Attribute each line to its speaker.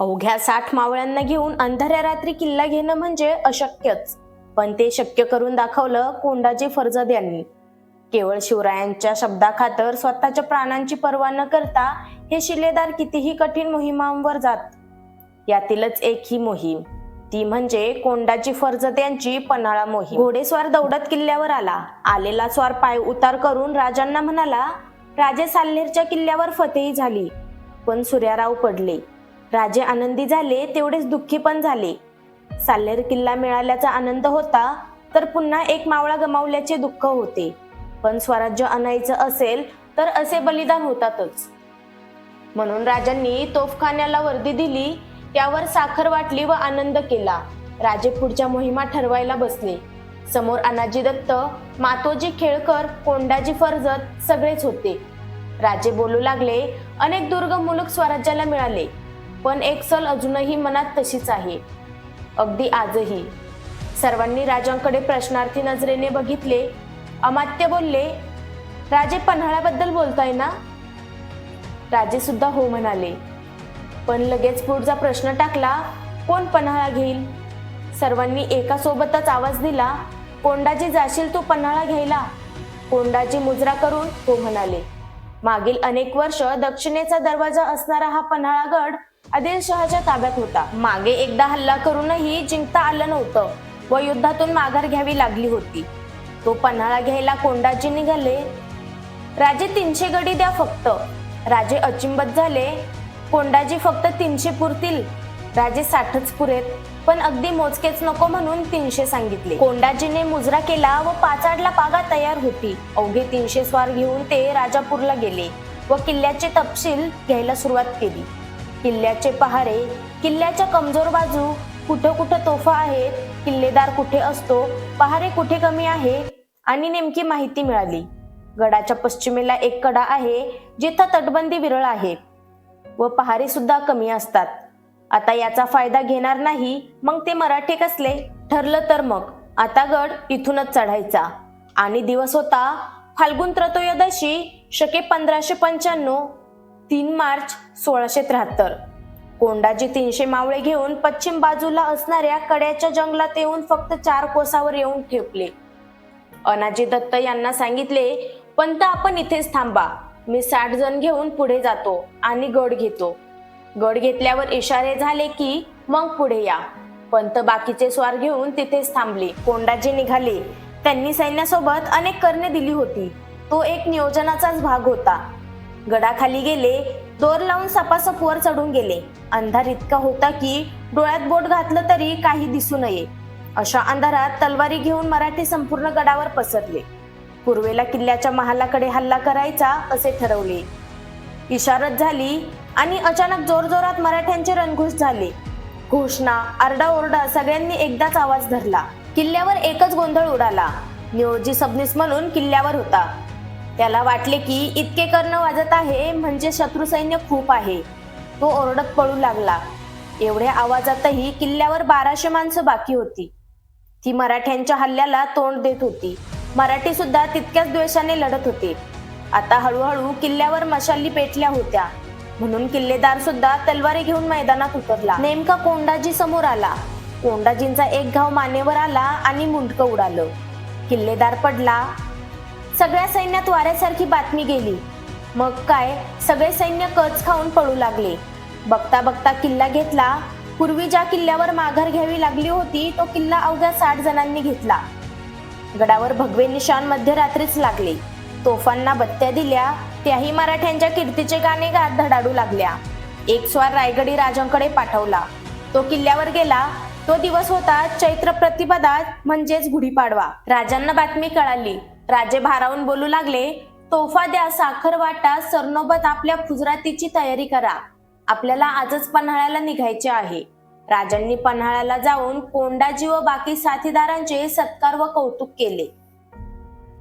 Speaker 1: अवघ्या साठ मावळ्यांना घेऊन अंधाऱ्या रात्री किल्ला घेणं म्हणजे अशक्यच. पण ते शक्य करून दाखवलं कोंडाजी फर्जद यांनी. केवळ शिवरायांच्या शब्दाखातर स्वतःच्या प्राणांची पर्वा न करता हे शिलेदार कितीही कठीण मोहिमांवर जात. यातीलच एक ही मोहीम. ती म्हणजे कोंडाची फर्जत यांची पन्हाळा मोहीम. घोडेस्वार दौडत किल्ल्यावर आला. आलेला स्वार पाय उतार करून राजांना म्हणाला राजे साल्हेरच्या किल्ल्यावर फतेही झाली. पण सूर्याराव पडले. राजे आनंदी झाले तेवढेच दुःखी पण झाले. साल्हेर किल्ला मिळाल्याचा आनंद होता तर पुन्हा एक मावळा गमावल्याचे दुःख होते. पण स्वराज्य आणायचं असेल तर असे बलिदान होतातच. म्हणून राजांनी तोफखान्याला वर्दी दिली त्यावर साखर वाटली व आनंद केला. राजे पुढच्या मोहिमा ठरवायला बसले. समोर अनाजी दत्त मातोजी खेळकर कोंडाजी फर्जत सगळेच होते. राजे बोलू लागले अनेक दुर्ग मुलूक स्वराज्याला मिळाले. पण एक सल अजूनही मनात तशीच आहे. अगदी आजही. सर्वांनी राजांकडे प्रश्नार्थी नजरेने बघितले. अमात्य बोलले राजे पन्हाळ्याबद्दल बोलताय ना? राजे सुद्धा हो म्हणाले. पण लगेच पुढचा प्रश्न टाकला कोण पन्हाळा घेईल? सर्वांनी एका सोबतच आवाज दिला कोंडाजी जाशील तू पन्हाळा घ्यायला? कोंडाजी मुजरा करून हो म्हणाले मागील अनेक वर्ष दक्षिणेचा दरवाजा असणारा हा पन्हाळागड आदिलशहाच्या ताब्यात होता. मागे एकदा हल्ला करूनही जिंकता आलं नव्हतं व युद्धातून माघार घ्यावी लागली होती. तो पन्हाळा घ्यायला कोंडाजी निघाले. राजे तीनशे गडी द्या फक्त. राजे अचिंबत झाले. कोंडाजी फक्त तीनशे पुरतील. राजे साठच पुरेत. पण अगदी मोजकेच नको म्हणून तीनशे सांगितले. कोंडाजीने मुजरा केला व पाचाडला पागा तयार होती. अवघे तीनशे स्वार घेऊन ते राजापूरला गेले व किल्ल्याचे तपशील घ्यायला सुरुवात केली. किल्ल्याचे पहारे किल्ल्याच्या कमजोर बाजू कुठं कुठं तोफा आहेत किल्लेदार कुठे असतो पहारे कुठे कमी आहे आणि नेमकी माहिती मिळाली. गडाच्या पश्चिमेला एक कडा आहे जिथं तटबंदी विरळ आहे. व पहारे सुद्धा कमी असतात. आता याचा फायदा घेणार नाही मग ते मराठी कसले? ठरलं तर मग. आता गड इथूनच चढायचा. आणि दिवस होता फाल्गुन त्रतोयदशी शके पंधराशे पंच्याण्णव तीन मार्च सोळाशे त्र्याहत्तर. कोंडाजी तीनशे मावळे घेऊन पश्चिम बाजूला असणाऱ्या कड्याच्या जंगलात येऊन फक्त चार कोसावर येऊन ठेपले. अनाजी दत्त यांना सांगितले पंत आपण इथेच थांबा. मी साठ जण घेऊन पुढे जातो आणि गड घेतो. गड घेतल्यावर इशारे झाले की मग पुढे या. पंत बाकीचे स्वार घेऊन तिथेच थांबले. कोंडाजी निघाले. त्यांनी सैन्यासोबत अनेक करणे दिली होती. तो एक नियोजनाचाच भाग होता. गडाखाली गेले दोर लावून सपासप वर चढून गेले. अंधार इतका होता की डोळ्यात बोट घातलं तरी काही दिसू नये. अशा अंधारात तलवारी घेऊन मराठी संपूर्ण गडावर पसरले. पूर्वेला किल्ल्याच्या महालाकडे हल्ला करायचा असे ठरवले. इशारत झाली आणि अचानक जोरजोरात मराठ्यांचे रणघोष झाले. घोषणा आरडाओरडा सगळ्यांनी एकदाच आवाज धरला. किल्ल्यावर एकच गोंधळ उडाला. नियोजी सबनीस म्हणून किल्ल्यावर होता. त्याला वाटले की इतके कर्ण वाजत आहे म्हणजे शत्रू सैन्य खूप आहे. तो ओरडत पळू लागला. एवढ्या आवाजातही किल्ल्यावर बाराशे माणसं बाकी होती. ती मराठ्यांच्या हल्ल्याला तोंड देत होती. मराठी सुद्धा तितक्याच द्वेषाने लढत होते. आता हळूहळू किल्ल्यावर मशाली पेटल्या होत्या. म्हणून किल्लेदार सुद्धा तलवारी घेऊन मैदानात उतरला. नेमका कोंडाजी समोर आला. कोंडाजींचा एक घाव मानेवर आला आणि मुंडकं उडालं. किल्लेदार पडला. सगळ्या सैन्यात वाऱ्यासारखी बातमी गेली. मग काय? सगळे सैन्य कच खाऊन पळू लागले. बघता बघता किल्ला घेतला. पूर्वी ज्या किल्ल्यावर माघार घ्यावी लागली होती तो किल्ला अवघ्या साठ जणांनी घेतला. गडावर भगवे निशाण मध्यरात्रीच लागले. तोफांना बत्त्या दिल्या. त्याही मराठ्यांच्या कीर्तीचे गाणे गात धडाडू लागल्या. एक स्वार रायगडी राजांकडे पाठवला. तो किल्ल्यावर गेला. तो दिवस होता चैत्र प्रतिपदा म्हणजेच गुढीपाडवा. राजांना बातमी कळाली. राजे भारावून बोलू लागले तोफा द्या साखर वाटा सरनोबत आपल्या खुजरातीची तयारी करा. आपल्याला आजच पन्हाळ्याला निघायचे आहे. राजांनी पन्हाळ्याला जाऊन कोंडाजी व बाकी साथीदारांचे सत्कार व कौतुक केले.